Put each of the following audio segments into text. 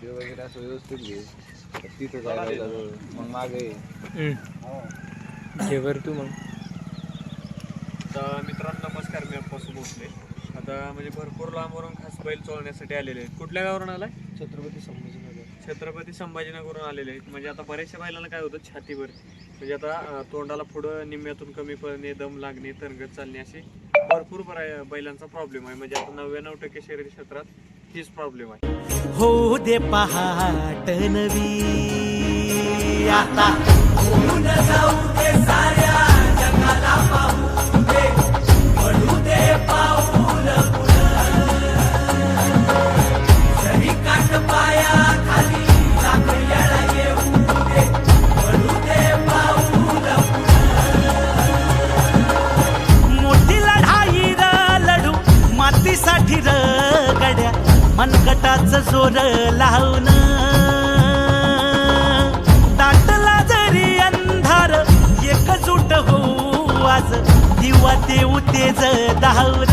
Video वगैरे असं व्यवस्थित घे. तर तिथं जायला मग मागे ये. हम्म. घे बरं तू मग. तर मित्रांनो नमस्कार. मी अप्पासू भोसले आता म्हणजे भरपूर लांबवरून खास बैल चोळण्यासाठी आलेले आहेत. कुठल्या गावावरून आलाय? छत्रपती संभाजीनगर. छत्रपती संभाजीनगरवरून आलेले आहेत. म्हणजे आता बऱ्याचशा बैलांना काय होतं? छातीवर म्हणजे आता अं, तोंडाला पुढं निम्म्यातून कमी पडणे दम लागणे तरंगत चालणे असे भरपूर बऱ्या बैलांचा प्रॉब्लेम आहे. म्हणजे आता नव्याण्णव टक्के शरीर क्षेत्रात हीच प्रॉब्लेम आहे. होऊ दे पहाट नवी. आता जाऊ दे साऱ्या मनगटाच जोर लावून दाटला जरी अंधार एकजूट होऊ आज. दिवा देऊ तेज धावर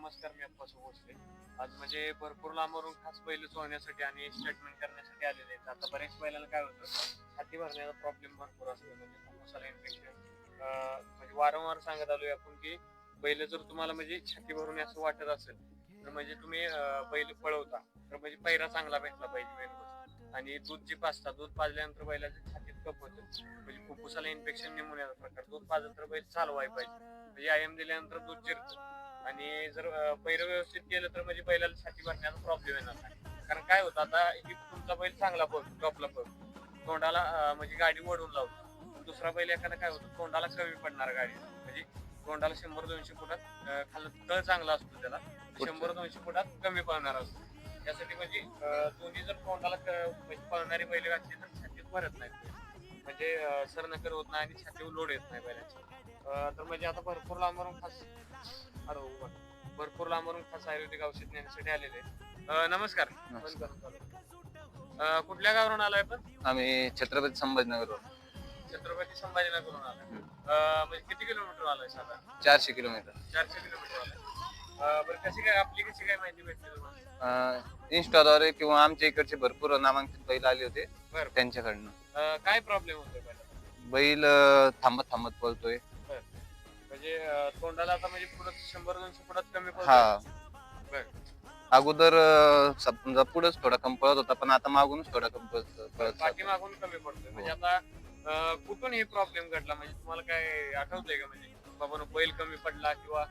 नमस्कार मी अप्पा भोसले. आज म्हणजे भरपूर लांबवरून खास बैल चोळण्यासाठी आणि स्टेटमेंट करण्यासाठी आलेले आहेत. आता बऱ्याच बैलांना काय होतं छाती भरण्याचा प्रॉब्लेम भरपूर असतो. म्हणजे मसाला इन्फेक्शन म्हणजे वारंवार सांगत आलोय आपण की बैल जर तुम्हाला म्हणजे छाती भरून असं वाटत असेल तर म्हणजे तुम्ही बैल पळवता. तर म्हणजे पैरा चांगला भेटला पाहिजे मेन आणि दूध जे पाजता दूध पाजल्यानंतर बैलाच्या छातीत कप होतं. म्हणजे फुफ्फुसाला इन्फेक्शन निमोनियाचा प्रकार. दूध पाजल्यानंतर बैल चालवाय पाहिजे. म्हणजे आयएम दिल्यानंतर दूध जिरतं. आणि जर पैर व्यवस्थित केलं तर म्हणजे बैलाला छाती भरण्याचा प्रॉब्लेम येणार नाही. कारण काय होतं आता ही तुमचा बैल चांगला बघ टॉपला बघ तोंडाला म्हणजे गाडी ओढून लावतो. दुसरा बैल एखादा काय होतं तोंडाला कमी पडणार गाडी. म्हणजे तोंडाला शंभर दोनशे फुटात खाल्लं तळ चांगला असतो त्याला. शंभर दोनशे फुटात कमी पळणार असतो. त्यासाठी म्हणजे दोन्ही जर तोंडाला म्हणजे पळणारी बैल घातली तर छातीत भरत नाही म्हणजे सरनकर होत नाही आणि छातीवर लोड येत नाही बैलाची. तर म्हणजे आता भरपूर लांबवरून खास अरे वा. भरपूर लांबवरून खास आयुर्वेदिक औषध नेण्यासाठी आलेले. अं, नमस्कार. अं, कुठल्या गावावरून आलाय पण आम्ही छत्रपती संभाजीनगर छत्रपती संभाजीनगरवरून आलाय. अं, म्हणजे किती किलोमीटर आलाय साधारण? चारशे किलोमीटर. चारशे किलोमीटर आलाय. अं, बरं कशी काय आपली कशी काय माहिती भेटली तुम्हाला? इंस्टाद्वारे किंवा आमच्या इकडचे भरपूर नामांकित बैल आले होते. बरं. त्यांच्याकडनं. अं, काय प्रॉब्लेम होतोय पहिला बैल अं, थांबत थांबत पळतोय म्हणजे अं, तोंडाला आता म्हणजे पुढं शंभर दोनशे फुटात कमी पडतोय. हा. बरं. अगोदर अं, समजा पुढेच थोडा कम पळत होता पण आता मागूनच थोडा कम पळत पळत जातो. पाठीमागून कमी पडतोय. म्हणजे आता अं, कुठून हे प्रॉब्लेम घडला? म्हणजे तुम्हाला काय आठवतंय का? म्हणजे बाबा बैल कमी पडला किंवा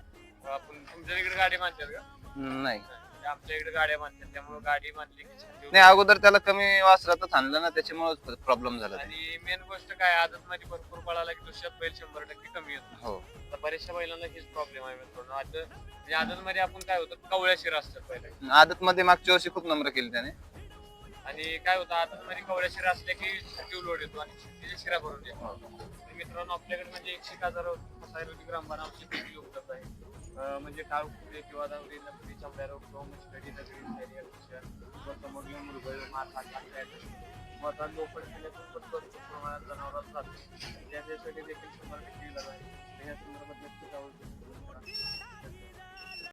आपण तुमच्या इकडे गाडी मानतात का? नाही. आमच्या इकडे गाड्या मानतात त्यामुळे गाडी मानली की नाही अगोदर त्याला कमी वासरातच आणलं ना त्याच्यामुळे प्रॉब्लेम झाला ते. आणि मेन गोष्ट काय आदत मध्ये भरपूर पळाला की दुसऱ्यात बैल शंभर टक्के कमी येतो हो. आता बऱ्याचशा बैलांना हेच प्रॉब्लेम आहे मित्रांनो आता म्हणजे आदत मध्ये आपण काय होतं कवळ्या शिरा असतात पहिले आदत मध्ये मागच्या वर्षी खूप नम्र केली त्याने. आणि काय होतं आदत मध्ये कवळ्या शिरा असल्या की छातीवर लोड येतो आणि शिरा भरून येतो. आणि मित्रांनो आपल्याकडे म्हणजे एकशे एक हजार आयुर्वेदिक रामबाण औषध देखील उपलब्ध आहे. म्हणजे काळ कुठे किंवा दावरी नकरी चमड्या रोग मुसकडी नगरी डायरिया कुशल मग मुरगळ माथा मग लोकड केल्याचं पण भरपूर प्रमाणात जनावरात जातो त्याच्यासाठी देखील शंभर टक्के इलाज आहे. या संदर्भात नक्कीच जाऊ